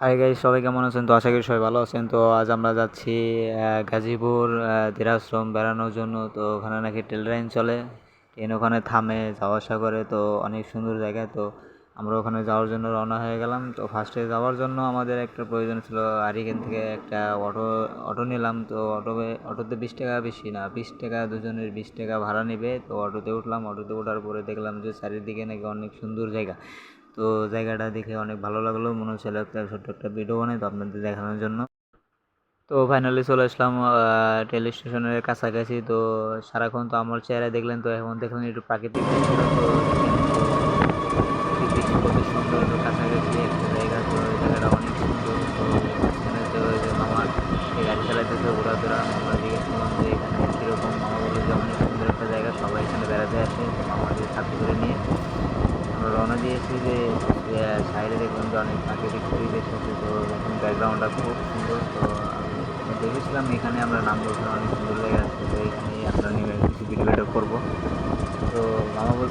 Hi guys সবাই কেমন আছেন? তো আশা করি সবাই ভালো আছেন। তো আজ আমরা যাচ্ছি গাজীপুর দিরাশ্রম বেড়ানোর জন্য। তো ওখানে নাকি ট্রেন লাইন চলে। ট্রেন ওখানে থামে যাওয়া আসা করে। তো অনেক সুন্দর জায়গা। তো আমরা ওখানে যাওয়ার জন্য রওনা হয়ে গেলাম। তো ফার্স্টে যাওয়ার জন্য আমাদের একটা প্রয়োজন ছিল। আরিকেন থেকে একটা অটো অটো নিলাম। তো অটো অটোতে বিশ টাকা বেশি না। বিশ টাকা দুজনের বিশ টাকা ভাড়া নেবে। তো অটোতে উঠলাম। অটোতে ওঠার পরে দেখলাম যে চারিদিকে নাকি অনেক সুন্দর জায়গা। তো জায়গাটা দেখে অনেক ভালো লাগল। মনে হচ্ছিল একটা ছোট্ট একটা ভিডিও বানাই, তো আপনাদের দেখানোর জন্য। তো ফাইনালি চলে আসলাম রেল স্টেশনের কাছাকাছি। তো সারাক্ষণ তো আমার চেহারা দেখলেন, তো এখন দেখলেন একটু প্রাকৃতিক সুন্দর কাছাকাছি একটা জায়গা তো এই জায়গাটা অনেক সুন্দর তো মাঝখানে তো ওই যে মামা এই গাড়ি চালাইতেছে ঘোরাফেরা মামা জিজ্ঞেস করলাম যে এখানে কীরকম মামা বলল যে অনেক সুন্দর একটা জায়গা সবাই এখানে বেড়াতে আসে তো মামাকে সাথে করে নিয়ে আমরা রওনা দিয়েছি যে সাইডে দেখলাম যে অনেক প্রাকৃতিক আছে তো এখন ব্যাকগ্রাউন্ডটা খুব সুন্দর, তো আমি দেখেছিলাম এখানে আমরা নাম বলছিলাম অনেক সুন্দর জায়গা আছে, তো এখানেই আমরা নেমে কিছু ভিডিও ভিডিও করব তো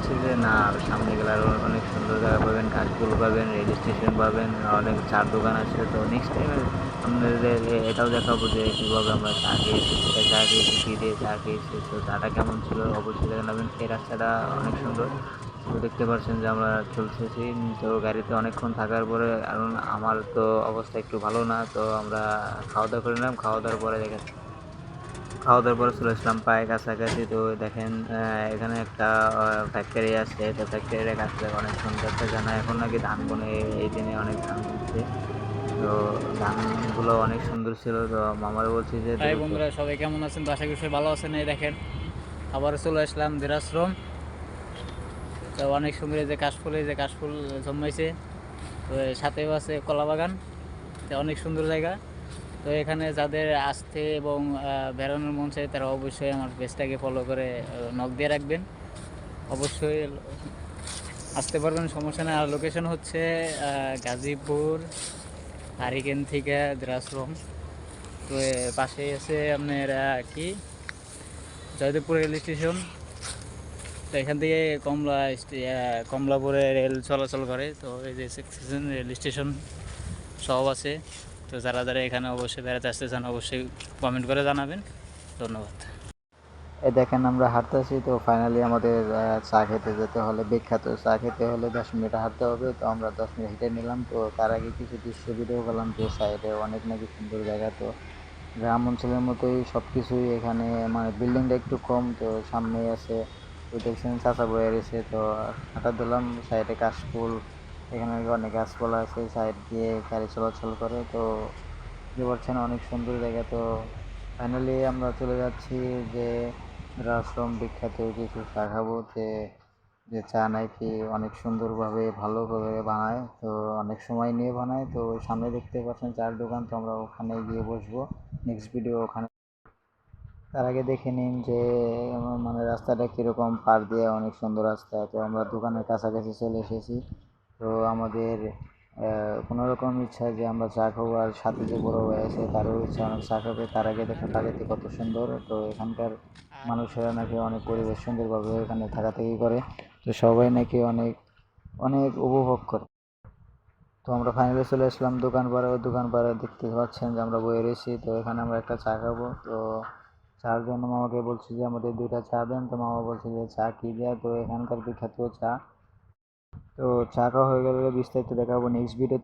বলছে যে, না সামনে গেলে আরও অনেক সুন্দর জায়গা পাবেন কাশফুল পাবেন রেল স্টেশন পাবেন, অনেক চার দোকান আছে। তো নেক্সট টাইমে আপনাদের এটাও দেখাবো যে, কীভাবে আমরা চা খেয়েছি সেটা চা খেয়েছি, কী দিয়ে চা খেয়েছি। তো চাটা কেমন ছিল, অবশ্যই জানাবেন এই রাস্তাটা অনেক সুন্দর। তো দেখতে পাচ্ছেন যে, আমরা চলতেছি। তো গাড়িতে অনেকক্ষণ থাকার পরে, কারণ আমার তো অবস্থা একটু ভালো না, তো আমরা খাওয়া দাওয়া করে নিলাম। খাওয়া দাওয়ার পরে দেখেন খাওয়া দাওয়ার পরে চলে আসলাম পায়ে কাছাকাছি। তো দেখেন এখানে একটা ফ্যাক্টরি আছে। তো ফ্যাক্টরির কাছ থেকে অনেক সুন্দর জানা এখন নাকি ধান বনে এই দিনে অনেক ধান বনছে তো ধানগুলো অনেক সুন্দর ছিল। তো মামারা বলছি যে দ্রুত- বন্ধুরা সবাই কেমন আছেন? তো আশা করি সবাই ভালো আছেন। এই দেখেন আবার চলে আসলাম দেরাশ্রম তো অনেক সুন্দর এই যে কাশফুল এই যে কাশফুল জন্মাইছে। তো সাথেও আছে কলা বাগান অনেক সুন্দর জায়গা। তো এখানে যাদের আসতে এবং আহ, বেড়ানোর মন চাই তারা অবশ্যই আমার পেজটাকে ফলো করে নখ দিয়ে রাখবেন। অবশ্যই আসতে পারবেন সমস্যা নেই। আর লোকেশন হচ্ছে গাজীপুর হারিকেন থেকে দেরাশ্রম তো এ পাশেই আছে আপনার কি? Joydebpur rail station. তো এখান থেকে কমলা কমলাপুরে রেল চলাচল করে। তো এই যে সেকশন রেল স্টেশন সব আছে। তো যারা যারা এখানে অবশ্যই বেড়াতে আসতে চান, অবশ্যই কমেন্ট করে জানাবেন। ধন্যবাদ। এই দেখেন আমরা হাঁটতেছি, তো ফাইনালি আমাদের চা খেতে যেতে হলে, বিখ্যাত চা খেতে হলে দশ মিনিট হাঁটতে হবে, তো আমরা দশ মিনিট হেঁটে নিলাম। তো তার আগে কিছু দৃশ্য ভিডিও করলাম যে সাইডে অনেক নাকি সুন্দর জায়গা, তো গ্রাম অঞ্চলের মতোই সব কিছুই এখানে মানে বিল্ডিংটা একটু কম, তো সামনেই আছে তো দেখছেন চাচা বয়ে রয়েছে তো হাঁটা দিলাম, সাইডে কাশফুল এখানে নাকি অনেক গাছপালা আছে সাইড দিয়ে গাড়ি চলাচল করে, তো বুঝতে পারছেন অনেক সুন্দর জায়গা। তো ফাইনালি আমরা চলে যাচ্ছি যে আশ্রম বিখ্যাত কিছু চা খাব যে যে চা নাকি অনেক সুন্দরভাবে, ভালোভাবে বানায়, তো অনেক সময় নিয়ে বানায়। তো সামনে দেখতে পাচ্ছেন চার দোকান, তো আমরা ওখানে গিয়ে বসবো। নেক্সট ভিডিও ওখানে। তার আগে দেখে নিন যে মানে রাস্তাটা কীরকম, পার দিয়ে অনেক সুন্দর রাস্তা। তো আমরা দোকানের কাছাকাছি চলে এসেছি। তো আমাদের কোনো রকম ইচ্ছা যে আমরা চা খাব আর সাথে যে বড় ভাই আছে তারও ইচ্ছা অনেক চা খাবে। তার আগে দেখেন প্রাকৃতিক কত সুন্দর। তো এখানকার মানুষেরা নাকি অনেক পরিবেশ সুন্দরভাবে এখানে থাকাথাকি করে। তো সবাই নাকি অনেক অনেক উপভোগ করে। তো আমরা ফাইনালি চলে আসলাম দোকান পাড়ে দোকান পাড়ে দেখতে পাচ্ছেন যে আমরা বয়ে রয়েছি। তো এখানে আমরা একটা চা খাব। তো চার জন্য মামাকে বলছি যে আমাদের দুইটা চা দেন। তো মামা বলছে যে চা কী দেয়? তো এখানকার বিখ্যাত চা তো চাকা হয়ে গেলে বিস্তারিত দেখাবো নেক্সট ভিডিও